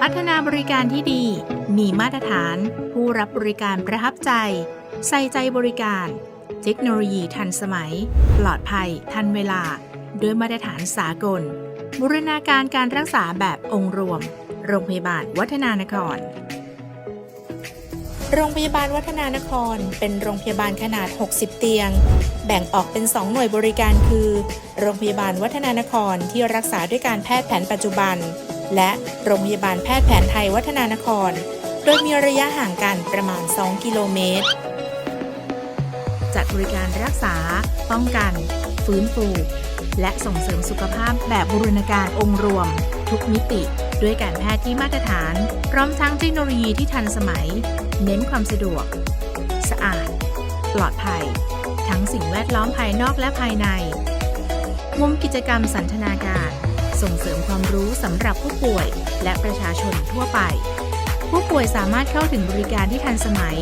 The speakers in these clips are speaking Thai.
พัฒนาบริการที่ดี มีมาตรฐาน ผู้รับบริการประทับใจ ใส่ใจบริการ เทคโนโลยีทันสมัย ปลอดภัย ทันเวลา ด้วยมาตรฐานสากล บูรณาการการรักษาแบบองค์รวม โรงพยาบาลวัฒนานคร โรงพยาบาลวัฒนานคร เป็นโรงพยาบาลขนาด 60 เตียง แบ่งออกเป็น 2 หน่วยบริการคือ โรงพยาบาลวัฒนานครที่รักษาด้วยการแพทย์แผนปัจจุบัน และโรงพยาบาลแพทย์แผนไทยวัฒนานคร โดยมีระยะห่างกันประมาณ 2 กิโลเมตร จัดบริการรักษา ป้องกัน ฟื้นฟู และส่งเสริมสุขภาพแบบบูรณาการองค์รวม ทุกมิติ ด้วยการแพทย์ที่มาตรฐาน พร้อมทั้งเทคโนโลยีที่ทันสมัย เน้นความสะดวก สะอาด ปลอดภัย ทั้งสิ่งแวดล้อมภายนอกและภายใน มุมกิจกรรมสันทนาการ ส่งเสริมความรู้สำหรับผู้ป่วย และประชาชนทั่วไป ผู้ป่วยสามารถเข้าถึงบริการที่ทันสมัย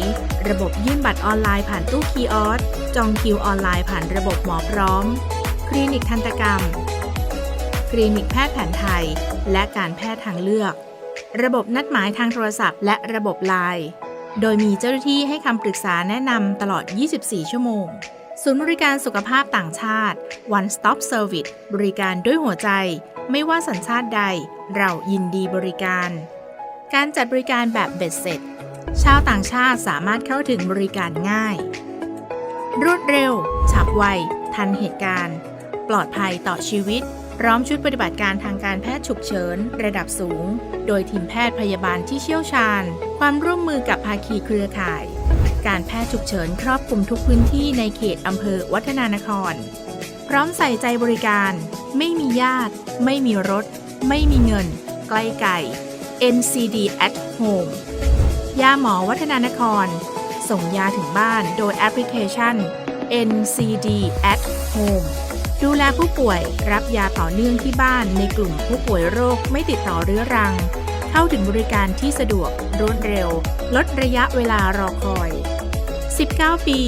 ระบบยื่นบัตรออนไลน์ผ่านตู้คีออสจองคิวออนไลน์ผ่านระบบหมอพร้อม คลินิกทันตกรรม คลินิกแพทย์แผนไทย และการแพทย์ทางเลือก ระบบนัดหมายทางโทรศัพท์ และระบบไลน์ โดยมีเจ้าหน้าที่ให้คำปรึกษาแนะนำตลอด 24 ชั่วโมง ศูนย์บริการสุขภาพต่างชาติ One Stop Service บริการด้วยหัวใจ ไม่ว่าสัญชาติใด เรายินดีบริการ การจัดบริการแบบเบ็ดเสร็จ ชาวต่างชาติสามารถเข้าถึงบริการง่าย รวดเร็ว ฉับไว ทันเหตุการณ์ ปลอดภัยต่อชีวิต พร้อมชุดปฏิบัติการทางการแพทย์ฉุกเฉิน ระดับสูง โดยทีมแพทย์พยาบาลที่เชี่ยวชาญ ความร่วมมือกับภาคีเครือข่าย การแพทย์ฉุกเฉินครอบคลุมทุกพื้นที่ในเขตอำเภอวัฒนานคร พร้อมใส่ใจบริการ ไม่มีญาติ ไม่มีรถ ไม่มีเงิน ใกล้ไก่ NCD at home ยาหมอวัฒนานคร ส่งยาถึงบ้านโดยแอปพลิเคชัน NCD at home ดูแลผู้ป่วยรับยาต่อเนื่องที่บ้านในกลุ่มผู้ป่วยโรคไม่ติดต่อเรื้อรัง เข้าถึงบริการที่สะดวกรวดเร็ว ลดระยะเวลารอคอย 19 ปี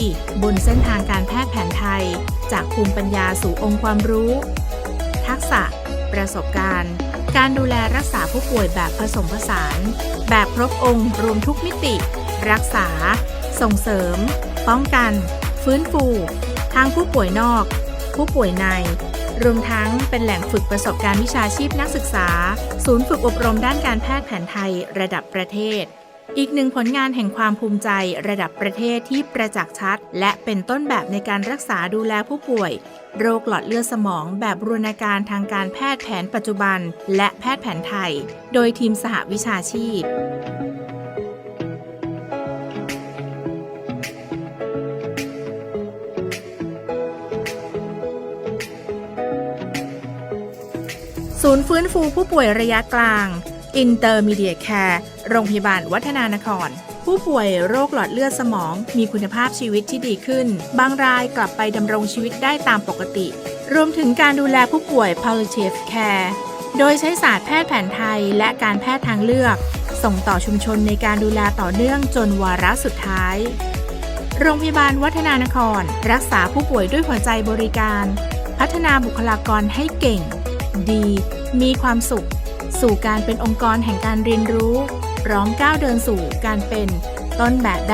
บนเส้นทางการแพทย์แผนไทย จากภูมิปัญญาสู่องค์ความรู้ ทักษะ ประสบการณ์ การดูแลรักษาผู้ป่วยแบบผสมผสาน แบบครบองค์รวมทุกมิติ รักษา ส่งเสริม ป้องกัน ฟื้นฟูทั้งผู้ป่วยนอก ผู้ป่วยใน รวมทั้งเป็นแหล่งฝึกประสบการณ์วิชาชีพนักศึกษา ศูนย์ฝึกอบรมด้านการแพทย์แผนไทยระดับประเทศ อีกหนึ่งผลงานแห่งความภูมิใจระดับประเทศที่ประจักษ์ชัด และเป็นต้นแบบในการรักษาดูแลผู้ป่วย โรคหลอดเลือดสมองแบบบูรณาการทางการแพทย์แผนปัจจุบัน และแพทย์แผนไทย โดยทีมสหวิชาชีพ ศูนย์ฟื้นฟูผู้ป่วยระยะกลาง Intermediate Care โรงพยาบาลวัฒนานคร ผู้ป่วยโรคหลอดเลือดสมองมีคุณภาพชีวิตที่ดีขึ้น บางรายกลับไปดำรงชีวิตได้ตามปกติ รวมถึงการดูแลผู้ป่วย palliative care โดยใช้ศาสตร์แพทย์แผนไทยและการแพทย์ทางเลือก ส่งต่อชุมชนในการดูแลต่อเนื่องจนวาระสุดท้าย โรงพยาบาลวัฒนานคร รักษาผู้ป่วยด้วยหัวใจบริการ พัฒนาบุคลากรให้เก่ง ดี มีความสุข สู่การเป็นองค์กรแห่งการเรียนรู้ พร้อมก้าวเดินสู่การเป็นต้นแบบได้